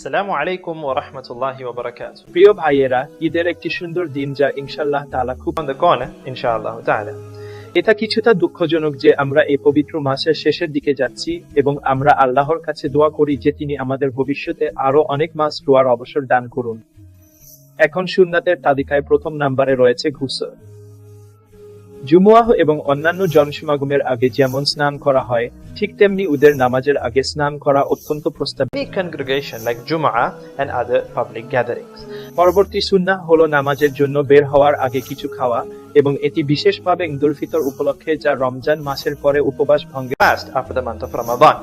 আসসালামু আলাইকুম ওয়া রাহমাতুল্লাহি ওয়া বারাকাতুহু। প্রিয় ভাইয়েরা ঈদের একটি সুন্দর দিন যা ইনশাল্লাহ তাআলা খুব the corner inshallah ta'ala এটা কিছুটা দুঃখজনক যে আমরা এই পবিত্র মাসের শেষের দিকে যাচ্ছি এবং আমরা আল্লাহর কাছে দোয়া করি যে তিনি আমাদের ভবিষ্যতে আরও অনেক মাস দোয়ার অবসর দান করুন। এখন সুন্নাতের তালিকায় প্রথম নাম্বারে রয়েছে ঘুসল জুমুয়াহ এবং অন্যান্য জনসমাগমের আগে যেমন স্নান করা হয় ঠিক তেমনি উদের নামাজের আগে স্নান করা অত্যন্ত পরবর্তী হলো নামাজের জন্য বের হওয়ার আগে কিছু খাওয়া এবং এটি বিশেষভাবে ঈদুল ফিতর উপলক্ষে যা রমজান মাসের পরে উপবাস ভঙ্গে after the month of Ramadan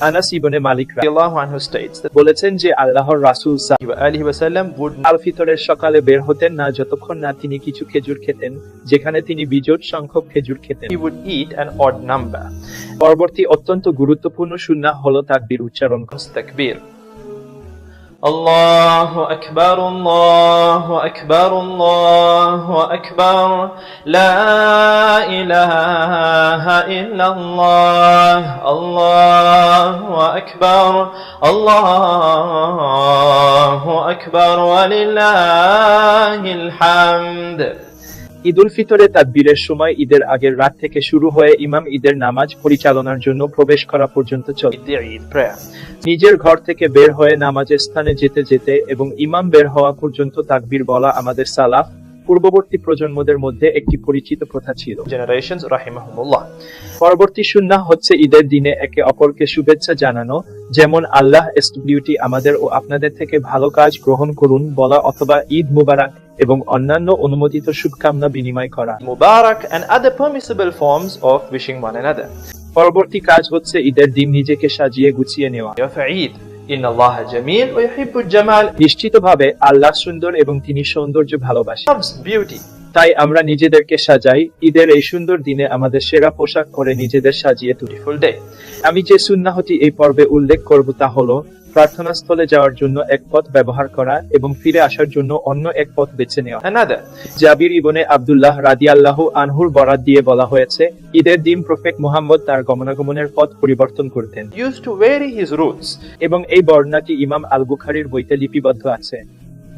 Anas ibn মালিক রা- Radiallahu anhu states that বলেছেন যে আল্লাহর রাসূল সা- he wa alihi wasallam would আল ফিতরের সকালে বের হতেন না, যতক্ষণ না তিনি কিছু খেজুর খেতেন, যেখানে তিনি বিজোট সংখ্যক খেজুর খেতেন। He would eat an odd number পরবর্তী অত্যন্ত গুরুত্বপূর্ণ সুন্নাহ হলো তাকবীর উচ্চারণ করা। takbir الله أكبر الله أكبر الله أكبر لا إله إلا الله الله أكبر الله أكبر ولله الحمد ঈদুল ফিতরে তাকবীরের সময় ঈদের আগের রাত থেকে শুরু হয়ে ইমাম ঈদের নামাজ পরিচালনার জন্য প্রবেশ করা পর্যন্ত চলে। the Eid নিজের ঘর থেকে বের হয়ে নামাজের স্থানে যেতে যেতে এবং ইমাম বের হওয়া পর্যন্ত তাকবীর বলা আমাদের সালাফ। পূর্ববর্তী প্রজন্মদের মধ্যে একটি পরিচিত প্রথা ছিল। জেনারেশন rahimahumullah পরবর্তী সুন্নাহ হচ্ছে ঈদের দিনে একে অপরকে শুভেচ্ছা জানানো যেমন আল্লাহ এসডব্লিউটি আমাদের ও আপনাদের থেকে ভালো কাজ গ্রহণ করুন বলা অথবা ঈদ মুবারক এবং অন্যান্য অনুমোদিত শুভকামনা বিনিময় করা। মুবারক and other permissible forms of wishing one another পরবর্তী কাজ হচ্ছে ঈদের দিন নিজেকে সাজিয়ে গুছিয়ে নেওয়া। ঈদ নিশ্চিত ভাবে আল্লাহ সুন্দর এবং তিনি সৌন্দর্য ভালোবাসেন বিউটি তাই আমরা নিজেদেরকে সাজাই। ঈদের এই সুন্দর দিনে আমাদের সেরা পোশাক পরে নিজেদের সাজিয়ে তুলি full day আমি যে সুন্নাহটি এই পর্বে উল্লেখ করব তা হলো প্রার্থনা স্থলে যাওয়ার জন্য এক পথ ব্যবহার করা এবং ফিরে আসার জন্য অন্য এক পথ বেছে নেওয়া। জাবির ইবনে আব্দুল্লাহ রাদিয়াল্লাহু আনহুর বরাত দিয়ে বলা হয়েছে ঈদের দিন প্রফেট মোহাম্মদ তার গমনাগমনের পথ পরিবর্তন করতেন। Used to vary his routes এবং এই বর্ণনাটি ইমাম আল বুখারির বইতে লিপিবদ্ধ আছে।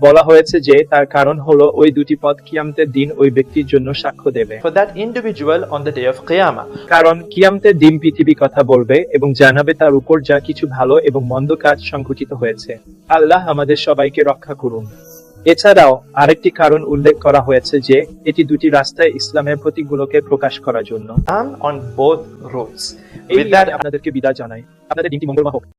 বলা হয়েছে যে তার কারণ হলো ওই দুটি পথ কিয়ামতের দিন ওই ব্যক্তির জন্য সাক্ষ্য দেবে। For that individual on the day of Qiyamah. কারণ কিয়ামতের দিন পৃথিবী কথা বলবে এবং জানাবে তার উপর যা কিছু ভালো এবং মন্দ কাজ সংঘটিত হয়েছে। আল্লাহ আমাদের সবাইকে রক্ষা করুন। এছাড়াও আরেকটি কারণ উল্লেখ করা হয়েছে যে এটি দুটি রাস্তায় ইসলামের প্রতীকগুলোকে প্রকাশ করার জন্য। On both routes এই আপনাদেরকে বিদায় জানাই। আপনাদের দিনটি মঙ্গলময় হোক।